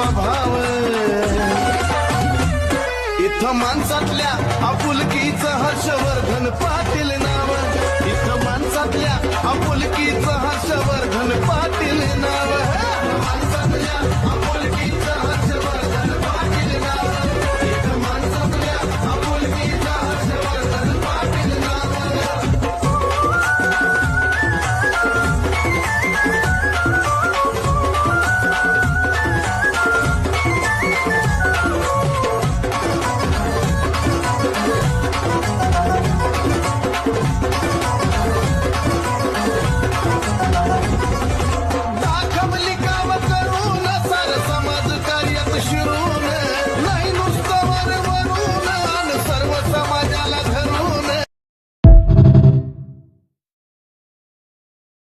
स्वभाव. इथं माणसातल्या आपुलकीचं हर्षवर